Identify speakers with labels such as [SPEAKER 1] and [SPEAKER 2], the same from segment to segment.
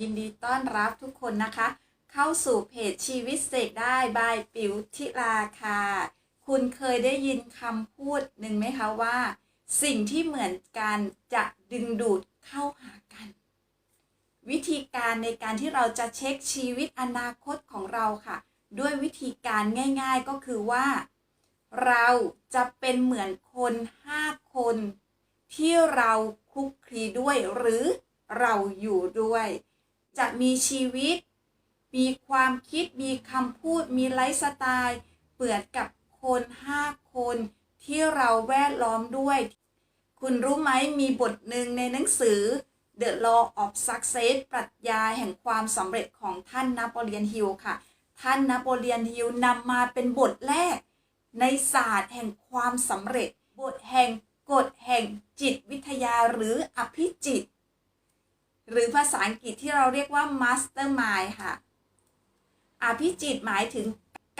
[SPEAKER 1] ยินดีต้อนรับทุกคนนะคะ เข้าสู่เพจชีวิตเสกได้บายปิวทิราค่ะ คุณเคยได้ยินคำพูดหนึ่งไหมคะว่า สิ่งที่เหมือนกันจะดึงดูดเข้าหากัน วิธีการในการที่เราจะเช็คชีวิตอนาคตของเราค่ะ ด้วยวิธีการง่ายๆก็คือว่า เราจะเป็นเหมือนคนห้าคน ที่เราคลุกคลีด้วยหรือเราอยู่ด้วย จะมีชีวิต มีความคิดมีคำพูดมีไลฟ์สไตล์เปือนกับคนห้าคนที่เราแวดล้อมด้วย คุณรู้ไหมมีบทหนึ่งในหนังสือ The Law of Success ปรัชญาแห่งความสำเร็จของท่านนโปเลียนฮิลค่ะ ท่านนโปเลียนฮิลนำมาเป็นบทแรก ในศาสตร์แห่งความสำเร็จ บทแห่งกฎแห่งจิตวิทยาหรืออภิจิต หรือภาษาอังกฤษที่เราเรียกว่า mastermind ค่ะ อภิจิตหมายถึง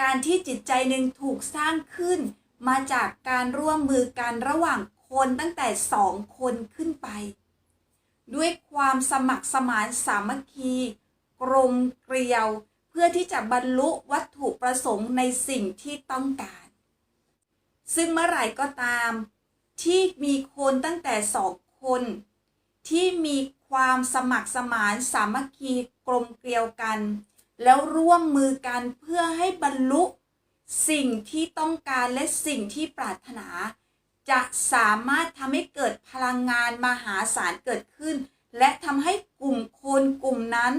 [SPEAKER 1] การที่จิตใจหนึ่งถูกสร้างขึ้น มาจากการร่วมมือกันระหว่างคนตั้งแต่สองคนขึ้นไป ด้วยความสมัครสมานสามัคคี กลมเกลียว เพื่อที่จะบรรลุวัตถุประสงค์ในสิ่งที่ต้องการ ซึ่งเมื่อไหร่ก็ตาม ที่มีคนตั้งแต่สองคน ที่มี ความสมัครสมานสามัคคีกลมเกลียวกัน แล้วร่วมมือกันเพื่อให้บรรลุสิ่งที่ต้องการและสิ่งที่ปรารถนา จะสามารถทำให้เกิดพลังงานมหาศาลเกิดขึ้น และทำให้กลุ่มคนกลุ่มนั้น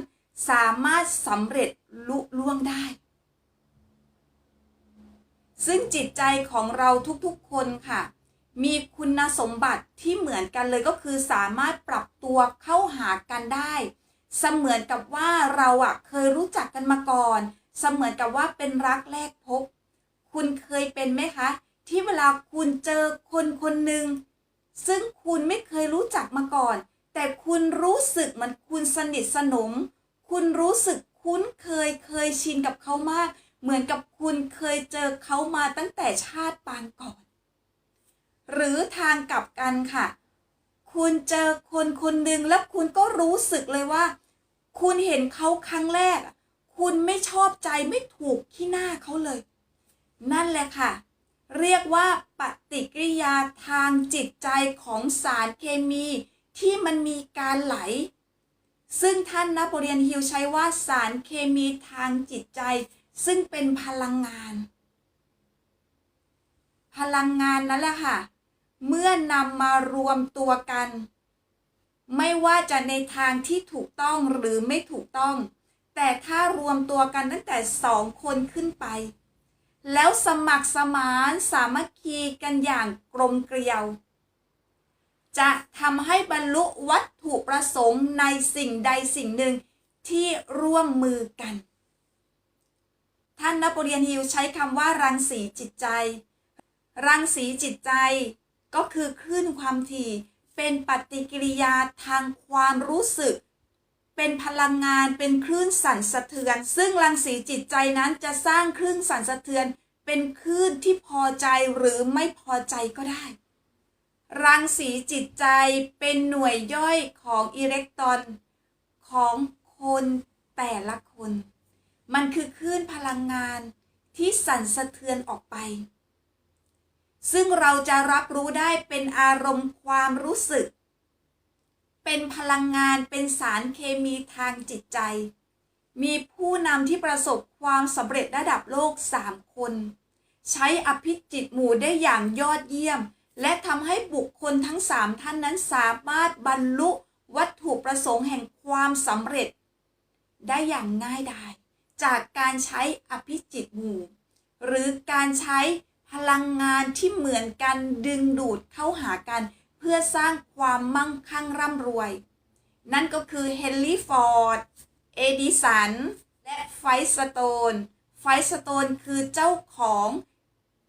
[SPEAKER 1] สามารถสำเร็จลุล่วงได้ ซึ่งจิตใจของเราทุกๆคนค่ะ มีคุณสมบัติที่เหมือนกันเลยก็คือสามารถปรับตัวเข้าหากันได้ เสมือนกับว่าเราอะเคยรู้จักกันมาก่อน เสมือนกับว่าเป็นรักแรกพบ คุณเคยเป็นไหมคะ ที่เวลาคุณเจอคนคนหนึ่งซึ่งคุณไม่เคยรู้จักมาก่อน แต่คุณรู้สึกเหมันคุณสนิทสนม คุณรู้สึกคุ้นเคยเคยชินกับเขามาก เหมือนกับคุณเคยเจอเขามาตั้งแต่ชาติปางก่อน หรือทางกลับกันค่ะ คุณเจอคนคนหนึ่งแล้วคุณก็รู้สึกเลยว่า คุณเห็นเขาครั้งแรก คุณไม่ชอบใจไม่ถูกที่หน้าเขาเลย นั่นแหละค่ะ เรียกว่าปฏิกิริยาทางจิตใจของสารเคมีที่มันมีการไหล ซึ่งท่านนโปเลียนฮิลใช้ว่าสารเคมีทางจิตใจ ซึ่งเป็นพลังงาน พลังงานนั้นแหละค่ะ เมื่อนำมารวมตัวกัน ไม่ว่าจะในทางที่ถูกต้องหรือไม่ถูกต้อง แต่ถ้ารวมตัวกันตั้งแต่สองคนขึ้นไป แล้วสมัครสมานสามัคคีกันอย่างกลมเกลียว จะทำให้บรรลุวัตถุประสงค์ในสิ่งใดสิ่งหนึ่งที่ร่วมมือกัน ท่านนโปเลียนฮิลใช้คำว่ารังสีจิตใจ รังสีจิตใจ ก็คือคลื่นความถี่เป็นปฏิกิริยาทางความรู้สึก เป็นพลังงานเป็นคลื่นสั่นสะเทือน ซึ่งรังสีจิตใจนั้นจะสร้างคลื่นสั่นสะเทือน เป็นคลื่นที่พอใจหรือไม่พอใจก็ได้ รังสีจิตใจเป็นหน่วยย่อยของอิเล็กตรอนของคนแต่ละคน มันคือคลื่นพลังงานที่สั่นสะเทือนออกไป ซึ่งเราจะรับรู้ได้เป็นอารมณ์ความรู้สึก เป็นพลังงานเป็นสารเคมีทางจิตใจ มีผู้นำที่ประสบความสำเร็จระดับโลก 3 คน ใช้อภิจิตหมู่ได้อย่างยอดเยี่ยม และทำให้บุคคลทั้ง 3 ท่านนั้นสามารถบรรลุวัตถุประสงค์แห่งความสำเร็จ ได้อย่างง่ายดายจากการใช้อภิจิตหมู่ หรือการใช้ พลังงานที่เหมือนกันดึงดูดเข้าหากัน เพื่อสร้างความมั่งคั่งร่ำรวย นั่นก็คือเฮนรี่ฟอร์ด เอดิสัน และไฟสโตน ไฟสโตนคือเจ้าของ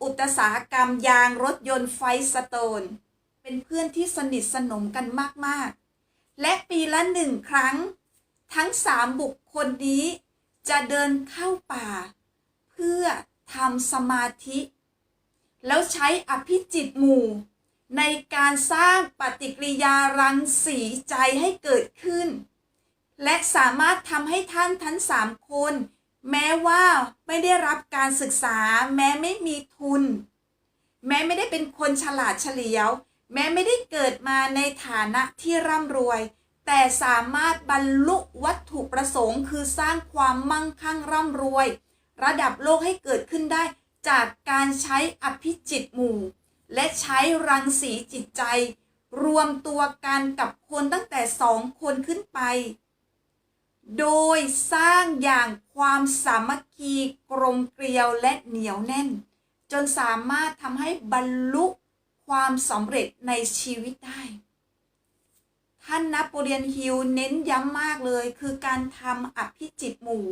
[SPEAKER 1] อุตสาหกรรมยางรถยนต์ไฟสโตน เป็นเพื่อนที่สนิทสนมกันมาก ๆ และปีละหนึ่งครั้ง ทั้งสามบุคคลนี้จะเดินเข้าป่า เพื่อทำสมาธิ แล้วใช้อภิจิตหมู่ ในการสร้างปฏิกิริยารังสีใจให้เกิดขึ้น และสามารถทำให้ท่านทั้งสามคน แม้ว่าไม่ได้รับการศึกษา แม้ไม่มีทุน แม้ไม่ได้เป็นคนฉลาดเฉลียว แม้ไม่ได้เกิดมาในฐานะที่ร่ำรวย แต่สามารถบรรลุวัตถุประสงค์ คือสร้างความมั่งคั่งร่ำรวย ระดับโลกให้เกิดขึ้นได้ จากการใช้อภิจิตหมู่ และใช้รังสีจิตใจ รวมตัวกันกับคนตั้งแต่สองคนขึ้นไป โดยสร้างอย่างความสามัคคีกลมเกลียวและเหนียวแน่น จนสามารถทำให้บรรลุความสำเร็จในชีวิตได้ ท่านนโปเลียนฮิลเน้นย้ำมากเลย คือการทำอภิจิตหมู่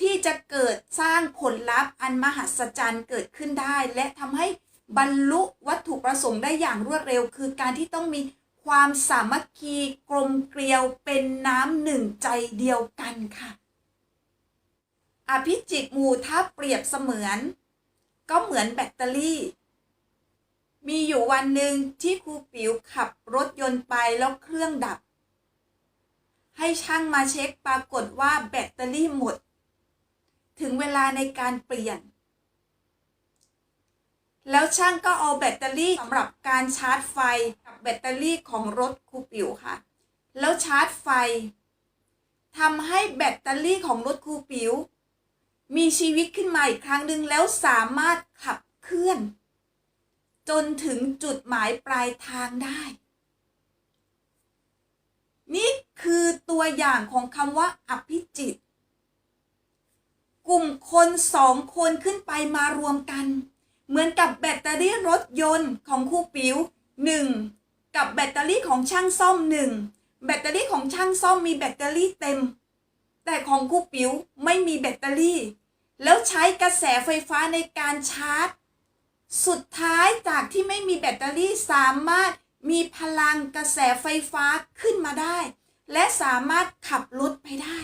[SPEAKER 1] ที่จะเกิดสร้างผลลัพธ์อันมหัศจรรย์เกิดขึ้นได้ และทำให้บรรลุวัตถุประสงค์ได้อย่างรวดเร็ว คือการที่ต้องมีความสามัคคีกลมเกลียวเป็นน้ำหนึ่งใจเดียวกันค่ะ อภิจิตหมู่ถ้าเปรียบเสมือน ก็เหมือนแบตเตอรี่ มีอยู่วันหนึ่งที่ครูปิ๋วขับรถยนต์ไปแล้วเครื่องดับ ให้ช่างมาเช็คปรากฏว่าแบตเตอรี่หมด ถึงเวลาในการเปลี่ยน แล้วช่างก็เอาแบตเตอรี่สำหรับการชาร์จไฟกับแบตเตอรี่ของรถคูปิวค่ะ แล้วชาร์จไฟทำให้แบตเตอรี่ของรถคูปิว มีชีวิตขึ้นมาอีกครั้งหนึ่งแล้วสามารถขับเคลื่อน จนถึงจุดหมายปลายทางได้ นี่คือตัวอย่างของคำว่าอภิจิต กลุ่มคนสองคนขึ้นไปมารวมกัน เหมือนกับแบตเตอรี่รถยนต์ของครูปิ๋วหนึ่งกับแบตเตอรี่ของช่างซ่อมหนึ่งแบตเตอรี่ของช่างซ่อมมีแบตเตอรี่เต็ม แต่ของครูปิ๋วไม่มีแบตเตอรี่ แล้วใช้กระแสไฟฟ้าในการชาร์จ สุดท้ายจากที่ไม่มีแบตเตอรี่สามารถมีพลังกระแสไฟฟ้าขึ้นมาได้ และสามารถขับรถไปได้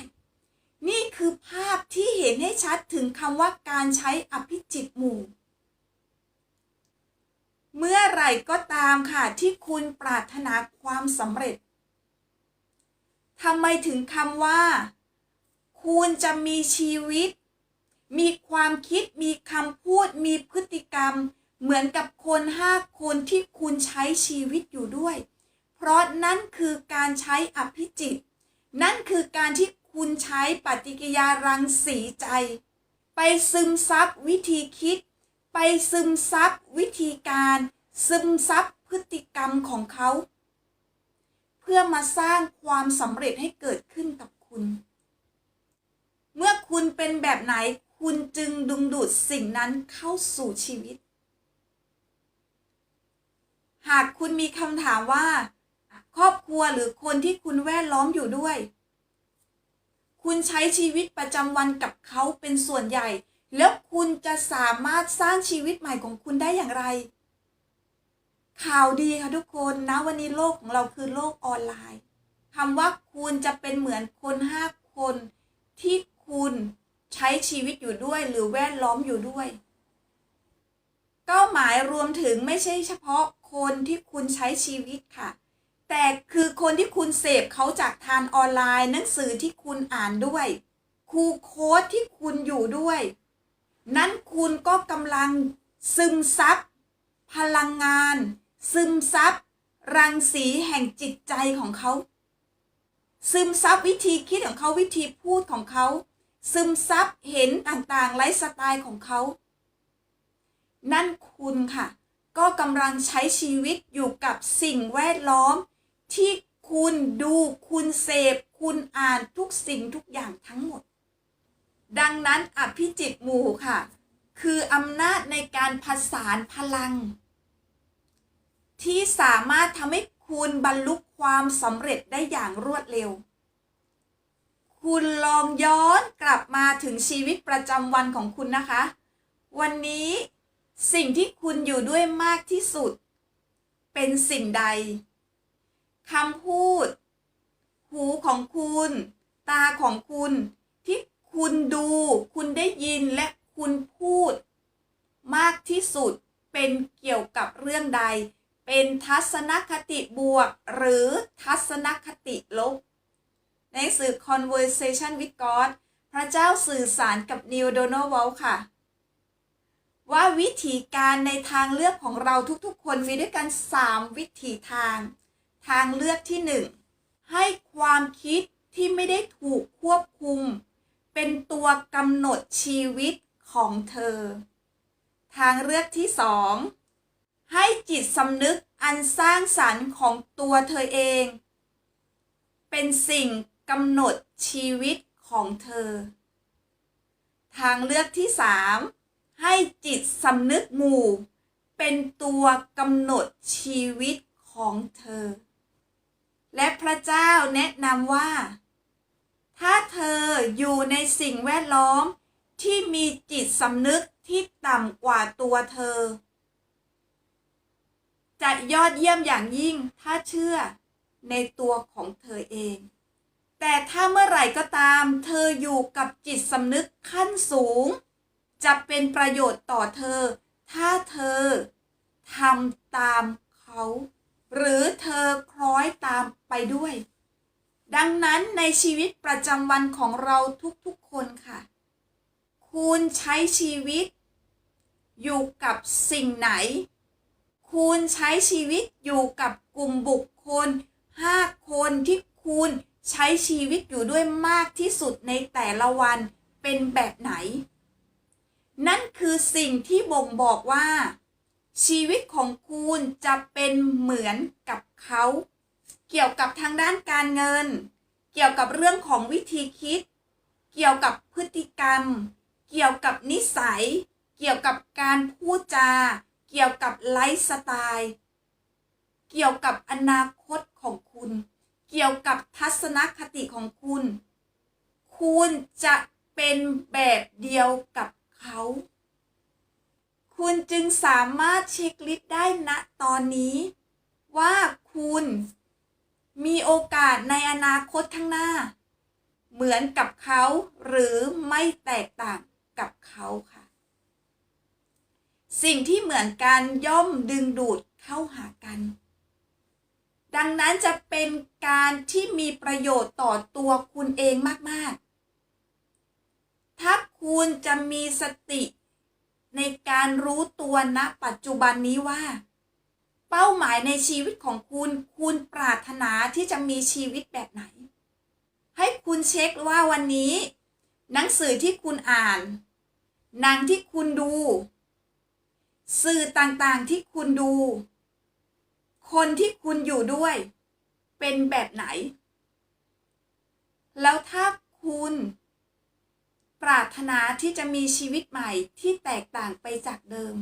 [SPEAKER 1] นี่คือภาพที่เห็นให้ชัดถึงคำว่าการใช้อภิจิตหมู่ เมื่อไหร่ก็ตามค่ะที่คุณปรารถนาความสำเร็จทำไมถึงคำว่า คุณจะมีชีวิต มีความคิดมีคำพูดมีพฤติกรรม เหมือนกับคนห้าคนที่คุณใช้ชีวิตอยู่ด้วย เพราะนั่นคือการใช้อภิจิต นั่นคือการที่ คุณใช้ปฏิกิริยารังสีใจ ไปซึมซับวิธีคิด ไปซึมซับวิธีการ ซึมซับพฤติกรรมของเขา เพื่อมาสร้างความสำเร็จให้เกิดขึ้นกับคุณ เมื่อคุณเป็นแบบไหนคุณจึงดึงดูดสิ่งนั้นเข้าสู่ชีวิต หากคุณมีคำถามว่า ครอบครัวหรือคนที่คุณแวดล้อมอยู่ด้วย คุณใช้ชีวิตประจำวันกับเขาเป็นส่วนใหญ่ แล้วคุณจะสามารถสร้างชีวิตใหม่ของคุณได้อย่างไร ข่าวดีค่ะทุกคนนะวันนี้โลกของเราคือโลกออนไลน์คำว่าคุณจะเป็นเหมือนคนห้าคนที่คุณใช้ชีวิตอยู่ด้วยหรือแวดล้อมอยู่ด้วย เป้าหมายรวมถึงไม่ใช่เฉพาะคนที่คุณใช้ชีวิตค่ะ แต่คือคนที่คุณเสพเขาจากทานออนไลน์ หนังสือที่คุณอ่านด้วย ครูโค้ดที่คุณอยู่ด้วย นั้นคุณก็กำลังซึมซับพลังงาน ซึมซับรังสีแห่งจิตใจของเขา ซึมซับวิธีคิดของเขาวิธีพูดของเขา ซึมซับเห็นต่างๆไลฟ์สไตล์ของเขา นั่นคุณค่ะ ก็กำลังใช้ชีวิตอยู่กับสิ่งแวดล้อม ที่คุณดูคุณเสพ คุณอ่านทุกสิ่งทุกอย่างทั้งหมด ดังนั้นอภิจิตหมู่ค่ะ คืออำนาจในการผสานพลัง ที่สามารถทำให้คุณบรรลุความสำเร็จได้อย่างรวดเร็ว คุณลองย้อนกลับมาถึงชีวิตประจำวันของคุณนะคะ วันนี้สิ่งที่คุณอยู่ด้วยมากที่สุด เป็นสิ่งใด คำพูด หูของคุณ ตาของคุณ ที่คุณดู คุณได้ยินและคุณพูด มากที่สุดเป็นเกี่ยวกับเรื่องใด เป็นทัศนคติบวก หรือทัศนคติลบ ในสื่อ Conversation with God พระเจ้าสื่อสารกับนิวโดนัลวอลค่ะ ว่าวิธีการในทางเลือกของเราทุกๆ คนมีด้วยกัน 3 วิธีทาง ทางเลือกที่ 1 ให้ความคิดที่ไม่ได้ถูกควบคุม เป็นตัวกำหนดชีวิตของเธอ ทางเลือกที่ 2 ให้จิตสำนึกอันสร้างสรรค์ของตัวเธอเอง เป็นสิ่งกำหนดชีวิตของเธอ ทางเลือกที่ 3 ให้จิตสำนึกหมู่ เป็นตัวกำหนดชีวิตของเธอ และพระเจ้าแนะนำว่า ถ้าเธออยู่ในสิ่งแวดล้อมที่มีจิตสำนึกที่ต่ำกว่าตัวเธอ จะยอดเยี่ยมอย่างยิ่งถ้าเชื่อในตัวของเธอเอง แต่ถ้าเมื่อไหร่ก็ตาม เธออยู่กับจิตสำนึกขั้นสูง จะเป็นประโยชน์ต่อเธอ ถ้าเธอทำตามเขา หรือเธอคล้อยตามไปด้วย ดังนั้นในชีวิตประจำวันของเราทุกๆคนค่ะ คุณใช้ชีวิต อยู่กับสิ่งไหน คุณใช้ชีวิตอยู่กับกลุ่มบุคคล 5 คนที่คุณใช้ชีวิตอยู่ด้วยมากที่สุดในแต่ละวันเป็นแบบไหน นั่นคือสิ่งที่บ่งบอกว่า ชีวิตของคุณจะเป็นเหมือนกับเขา เกี่ยวกับทางด้านการเงิน เกี่ยวกับเรื่องของวิธีคิด เกี่ยวกับพฤติกรรม เกี่ยวกับนิสัย เกี่ยวกับการพูดจา เกี่ยวกับไลฟ์สไตล์ เกี่ยวกับอนาคตของคุณ เกี่ยวกับทัศนคติของคุณ คุณจะเป็นแบบเดียวกับเขา คุณจึงสามารถเช็คลิสต์ได้ณตอนนี้ ว่าคุณมีโอกาสในอนาคตข้างหน้า เหมือนกับเขาหรือไม่แตกต่างกับเขาค่ะ สิ่งที่เหมือนกันย่อมดึงดูดเข้าหากัน ดังนั้นจะเป็นการที่มีประโยชน์ต่อตัวคุณเองมาก ๆ ถ้าคุณจะมีสติ ในการรู้ตัวณปัจจุบันนี้ว่า เป้าหมายในชีวิตของคุณ คุณปรารถนาที่จะมีชีวิตแบบไหน ให้คุณเช็คว่าวันนี้ หนังสือที่คุณอ่านหนังที่คุณดู สื่อต่างๆที่คุณดู คนที่คุณอยู่ด้วย เป็นแบบไหน แล้วถ้าคุณ ปรารถนาที่จะมีชีวิตใหม่ที่แตกต่างไปจากเดิม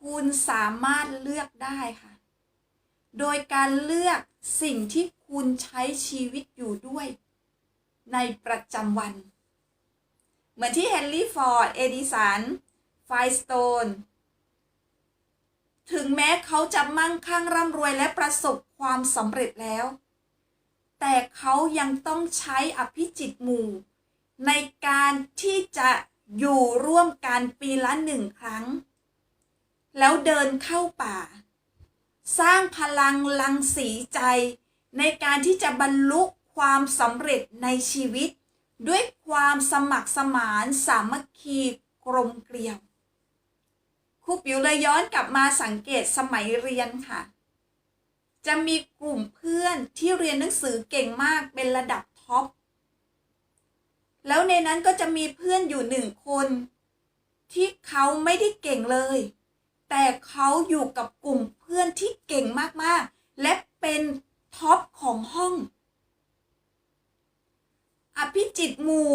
[SPEAKER 1] คุณสามารถเลือกได้ค่ะ โดยการเลือกสิ่งที่คุณใช้ชีวิตอยู่ด้วย ในประจำวัน เหมือนที่เฮนรี่ฟอร์ด เอดิสัน ไฟสโตน ถึงแม้เขาจะมั่งคั่งร่ำรวยและประสบความสำเร็จแล้ว แต่เขายังต้องใช้อภิจิตหมู่ ในการที่จะอยู่ร่วมกันปีละหนึ่งครั้ง แล้วเดินเข้าป่า สร้างพลังลังสีใจ ในการที่จะบรรลุความสำเร็จในชีวิต ด้วยความสมัครสมานสามัคคีกลมเกลียวครูปิ๋วเลยย้อนกลับมาสังเกตสมัยเรียนค่ะ จะมีกลุ่มเพื่อนที่เรียนหนังสือเก่งมากเป็นระดับท็อป แล้วในนั้นก็จะมีเพื่อนอยู่หนึ่งคน ที่เขาไม่ได้เก่งเลย แต่เขาอยู่กับกลุ่มเพื่อนที่เก่งมากๆ และเป็นท็อปของห้อง อภิจิตหมู่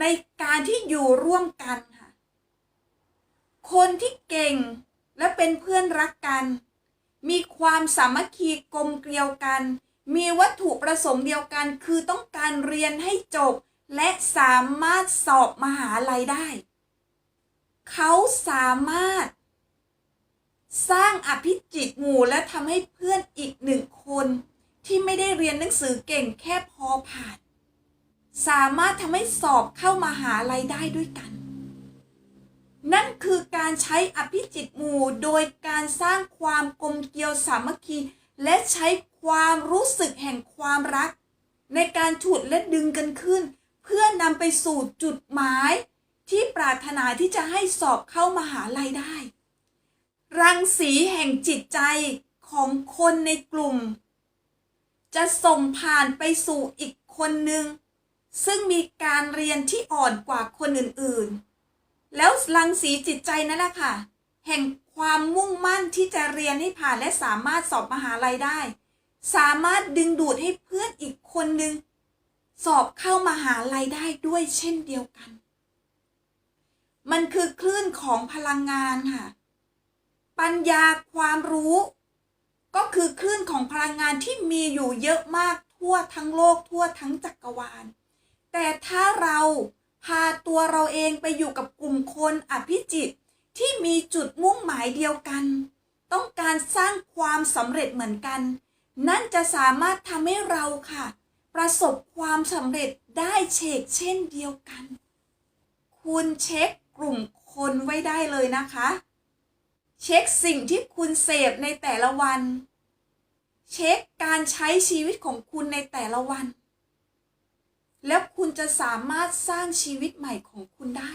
[SPEAKER 1] ในการที่อยู่ร่วมกันค่ะ คนที่เก่งและเป็นเพื่อนรักกัน มีความสามัคคีกลมเกลียวกัน มีวัตถุประสงค์เดียวกัน คือต้องการเรียนให้จบ และสามารถสอบมหาลัยได้ เขาสามารถ สร้างอภิจิตหมู่และทำให้เพื่อนอีกหนึ่งคนที่ไม่ได้เรียนหนังสือเก่งแค่พอผ่าน สามารถทำให้สอบเข้ามาหาลัยได้ด้วยกัน นั่นคือการใช้อภิจิตหมู่โดยการสร้างความกลมเกลียวสามัคคี และใช้ความรู้สึกแห่งความรัก ในการฉุดและดึงกันขึ้น เพื่อนำไปสู่จุดหมายที่ปรารถนาที่จะให้สอบเข้ามหาลัยได้ รังสีแห่งจิตใจของคนในกลุ่ม จะส่งผ่านไปสู่อีกคนหนึ่งซึ่งมีการเรียนที่อ่อนกว่าคนอื่นๆ แล้วรังสีจิตใจนั่นแหละค่ะ แห่งความมุ่งมั่นที่จะเรียนให้ผ่านและสามารถสอบมหาลัยได้ สามารถดึงดูดให้เพื่อนอีกคนหนึ่ง สอบเข้ามหาลัยได้ด้วยเช่นเดียวกัน มันคือคลื่นของพลังงานค่ะ ปัญญาความรู้ ก็คือคลื่นของพลังงานที่มีอยู่เยอะมากทั่วทั้งโลกทั่วทั้งจักรวาล แต่ถ้าเราพาตัวเราเองไปอยู่กับกลุ่มคนอภิจิตที่มีจุดมุ่งหมายเดียวกัน ต้องการสร้างความสำเร็จเหมือนกัน นั่นจะสามารถทำให้เราค่ะ ประสบความสำเร็จได้เชกเช่นเดียวกัน คุณเช็คกลุ่มคนไว้ได้เลยนะคะ เช็คสิ่งที่คุณเสพในแต่ละวัน เช็คการใช้ชีวิตของคุณในแต่ละวัน แล้วคุณจะสามารถสร้างชีวิตใหม่ของคุณได้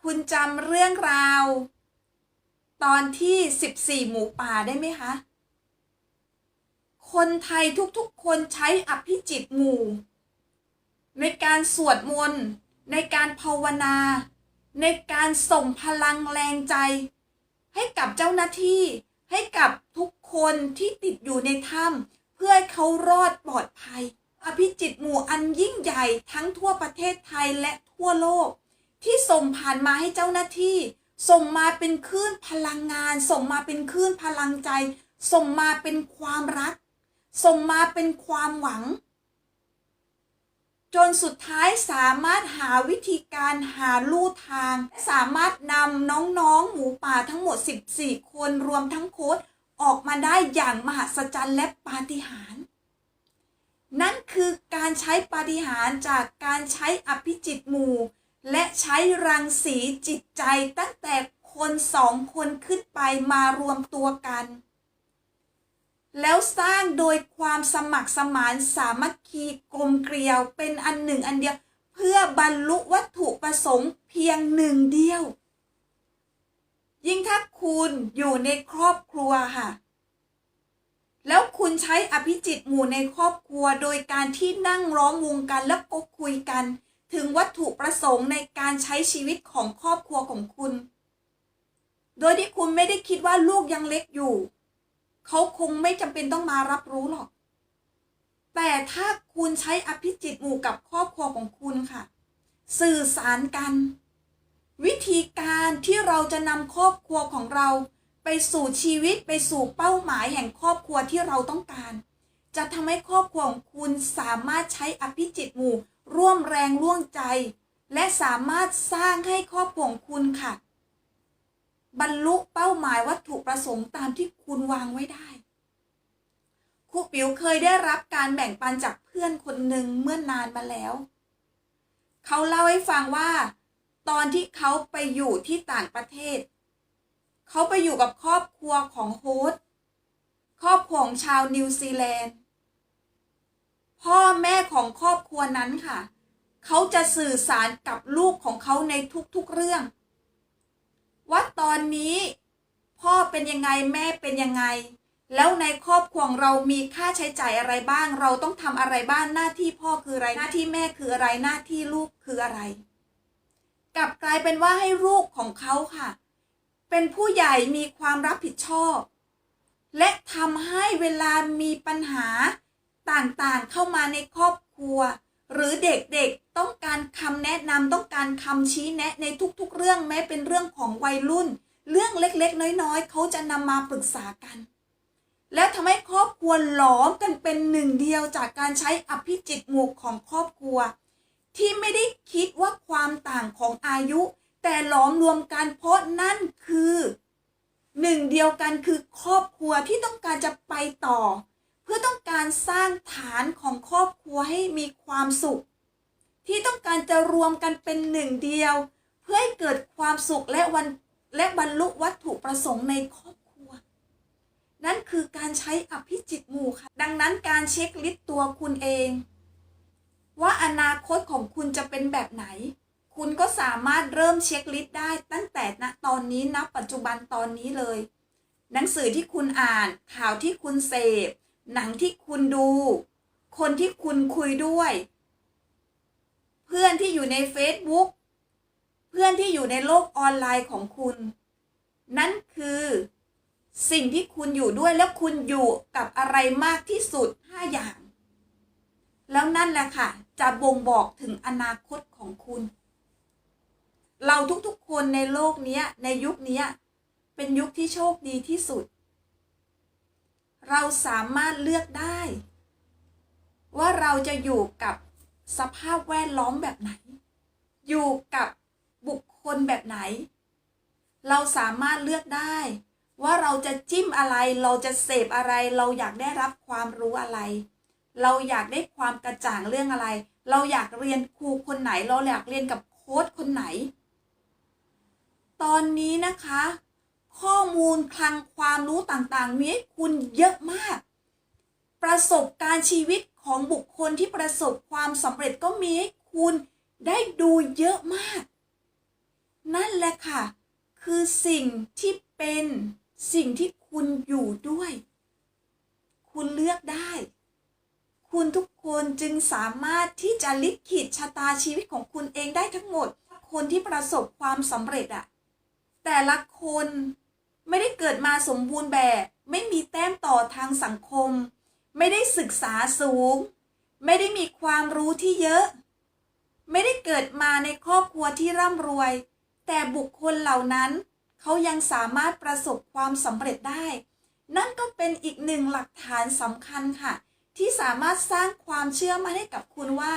[SPEAKER 1] คุณจำเรื่องราว ตอนที่ 14 หมูป่าได้ไหมคะ คนไทยทุกๆ คนใช้อภิจิตหมู่ ในการสวดมนต์ ในการภาวนา ในการส่งพลังแรงใจ ให้กับเจ้าหน้าที่ ให้กับทุกคนที่ติดอยู่ในถ้ำเพื่อให้เขารอดปลอดภัย อภิจิตหมู่อันยิ่งใหญ่ทั้งทั่วประเทศไทยและทั่วโลก ที่ส่งผ่านมาให้เจ้าหน้าที่ ส่งมาเป็นคลื่นพลังงาน ส่งมาเป็นคลื่นพลังใจ ส่งมาเป็นความรัก ส่งมาเป็นความหวัง จนสุดท้ายสามารถหาวิธีการหาลู่ทางสามารถนำน้องๆ หมูป่าทั้งหมด 14 คนรวมทั้งโค้ดออกมาได้อย่างมหัศจรรย์และปาฏิหาริย์นั่นคือการใช้ปาฏิหาริย์จากการใช้อภิจิตหมู่ และใช้รังสีจิตใจตั้งแต่คนสองคนขึ้นไปมารวมตัวกัน แล้วสร้างโดยความสมัครสมานสามัคคีกลมเกลียวเป็นอันหนึ่งอันเดียว เพื่อบรรลุวัตถุประสงค์เพียงหนึ่งเดียว ยิ่งถ้าคุณอยู่ในครอบครัวค่ะ แล้วคุณใช้อภิจิตหมู่ในครอบครัวโดยการที่นั่งร้อมวงกันแล้วก็คุยกัน ถึงวัตถุประสงค์ในการใช้ชีวิตของครอบครัวของคุณ โดยที่คุณไม่ได้คิดว่าลูกยังเล็กอยู่ เขาคงไม่จำเป็นต้องมารับรู้หรอก แต่ถ้าคุณใช้อภิจิตหมู่กับครอบครัวของคุณค่ะ สื่อสารกัน วิธีการที่เราจะนำครอบครัวของเราไปสู่ชีวิตไปสู่เป้าหมายแห่งครอบครัวที่เราต้องการ จะทำให้ครอบครัวของคุณสามารถใช้อภิจิตหมู่ ร่วมแรงร่วมใจ และสามารถสร้างให้ครอบครัวของคุณค่ะ บรรลุเป้าหมายวัตถุประสงค์ตามที่คุณวางไว้ได้ ครูปิ๋วเคยได้รับการแบ่งปันจากเพื่อนคนหนึ่งเมื่อนานมาแล้ว เขาเล่าให้ฟังว่า ตอนที่เขาไปอยู่ที่ต่างประเทศ เขาไปอยู่กับครอบครัวของโฮสต์ครอบครัวของชาวนิวซีแลนด์ พ่อแม่ของครอบครัวนั้นค่ะ เขาจะสื่อสารกับลูกของเขาในทุกๆเรื่อง ว่าตอนนี้ พ่อเป็นยังไงแม่เป็นยังไง แล้วในครอบครัวเรามีค่าใช้จ่ายอะไรบ้าง เราต้องทำอะไรบ้างหน้าที่พ่อคืออะไรหน้าที่แม่คืออะไรหน้าที่ลูกคืออะไร กลับกลายเป็นว่าให้ลูกของเขาค่ะ เป็นผู้ใหญ่มีความรับผิดชอบ และทำให้เวลามีปัญหาต่างๆเข้ามาในครอบครัว หรือเด็กๆ ต้องการคำแนะนำต้องการคำชี้แนะในทุกๆ เรื่องแม้เป็นเรื่องของวัยรุ่น เรื่องเล็กๆ น้อยๆ เขาจะนำมาปรึกษากัน แล้วทำให้ครอบครัวหลอมกันเป็นหนึ่งเดียวจากการใช้อภิจิตหมู่ของครอบครัว ที่ไม่ได้คิดว่าความต่างของอายุ แต่หลอมรวมกันเพราะนั่นคือหนึ่งเดียวกันคือครอบครัวที่ต้องการจะไปต่อ เพื่อต้องการสร้างฐานของครอบครัวให้มีความสุข ที่ต้องการจะรวมกันเป็นหนึ่งเดียว เพื่อให้เกิดความสุขและวันและบรรลุวัตถุประสงค์ในครอบครัว นั่นคือการใช้อภิจิตหมู่ค่ะ ดังนั้นการเช็คลิสต์ตัวคุณเอง ว่าอนาคตของคุณจะเป็นแบบไหน คุณก็สามารถเริ่มเช็คลิสต์ได้ตั้งแต่ณตอนนี้ณปัจจุบันตอนนี้เลย หนังสือที่คุณอ่าน ข่าวที่คุณเสพ หนังที่คุณดู คนที่คุณคุยด้วย เพื่อนที่อยู่ใน Facebook เพื่อนที่อยู่ในโลกออนไลน์ของคุณ นั่นคือสิ่งที่คุณอยู่ด้วยแล้วคุณอยู่กับอะไรมากที่สุด 5 อย่าง แล้วนั่นแหละค่ะ จะบ่งบอกถึงอนาคตของคุณ เราทุกๆคนในโลกนี้ในยุคนี้เป็นยุคที่โชคดีที่สุด เราสามารถเลือกได้ ว่าเราจะอยู่กับ สภาพแวดล้อมแบบไหน อยู่กับบุคคลแบบไหน เราสามารถเลือกได้ ว่าเราจะจิ้มอะไรเราจะเสพอะไร เราอยากได้รับความรู้อะไร เราอยากได้ความกระจ่างเรื่องอะไร เราอยากเรียนครูคนไหน เราอยากเรียนกับโค้ชคนไหน ตอนนี้นะคะ ข้อมูลคลังความรู้ต่างๆมีให้คุณเยอะมาก ประสบการณ์ชีวิตของบุคคลที่ประสบความสำเร็จก็มีให้คุณได้ดูเยอะมาก นั่นแหละค่ะ คือสิ่งที่เป็นสิ่งที่คุณอยู่ด้วย คุณเลือกได้ คุณทุกคนจึงสามารถที่จะลิขิตชะตาชีวิตของคุณเองได้ทั้งหมด คนที่ประสบความสำเร็จอะแต่ละคนไม่ได้เกิดมาสมบูรณ์แบบ ไม่มีแต้มต่อทางสังคม ไม่ได้ศึกษาสูง ไม่ได้มีความรู้ที่เยอะ ไม่ได้เกิดมาในครอบครัวที่ร่ำรวย แต่บุคคลเหล่านั้น เขายังสามารถประสบความสำเร็จได้ นั่นก็เป็นอีกหนึ่งหลักฐานสำคัญค่ะ ที่สามารถสร้างความเชื่อมั่นให้กับคุณว่า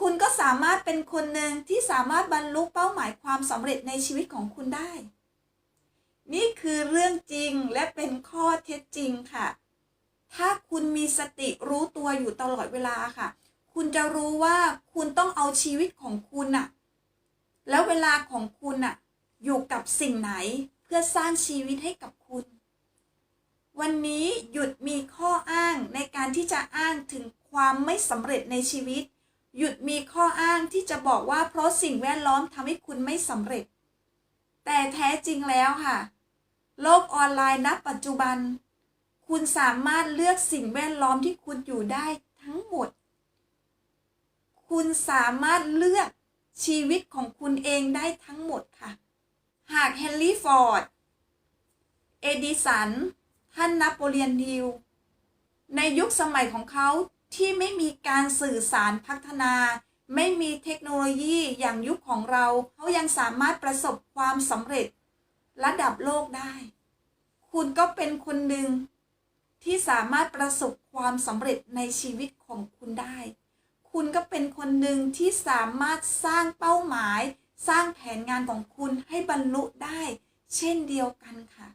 [SPEAKER 1] คุณก็สามารถเป็นคนหนึ่งที่สามารถบรรลุเป้าหมายความสำเร็จในชีวิตของคุณได้ นี่คือเรื่องจริงและเป็นข้อเท็จจริงค่ะ ถ้าคุณมีสติรู้ตัวอยู่ตลอดเวลาค่ะ คุณจะรู้ว่าคุณต้องเอาชีวิตของคุณน่ะ แล้วเวลาของคุณน่ะ อยู่กับสิ่งไหนเพื่อสร้างชีวิตให้กับคุณ วันนี้หยุดมีข้ออ้างในการที่จะอ้างถึงความไม่สำเร็จในชีวิต หยุดมีข้ออ้างที่จะบอกว่าเพราะสิ่งแวดล้อมทำให้คุณไม่สำเร็จ แต่แท้จริงแล้วค่ะ โลกออนไลน์ณปัจจุบัน คุณสามารถเลือกสิ่งแวดล้อมที่คุณอยู่ได้ทั้งหมด คุณสามารถเลือกชีวิตของคุณเองได้ทั้งหมดค่ะ หากเฮนรี่ฟอร์ด เอดิสัน ท่านนโปเลียนฮิล ในยุคสมัยของเขาที่ไม่มีการสื่อสารพัฒนา ไม่มีเทคโนโลยีอย่างยุคของเรา เขายังสามารถประสบความสำเร็จระดับโลกได้ คุณก็เป็นคนหนึ่ง ที่สามารถประสบความสำเร็จในชีวิตของคุณได้ คุณก็เป็นคนหนึ่งที่สามารถสร้างเป้าหมาย สร้างแผนงานของคุณให้บรรลุได้ เช่นเดียวกันค่ะ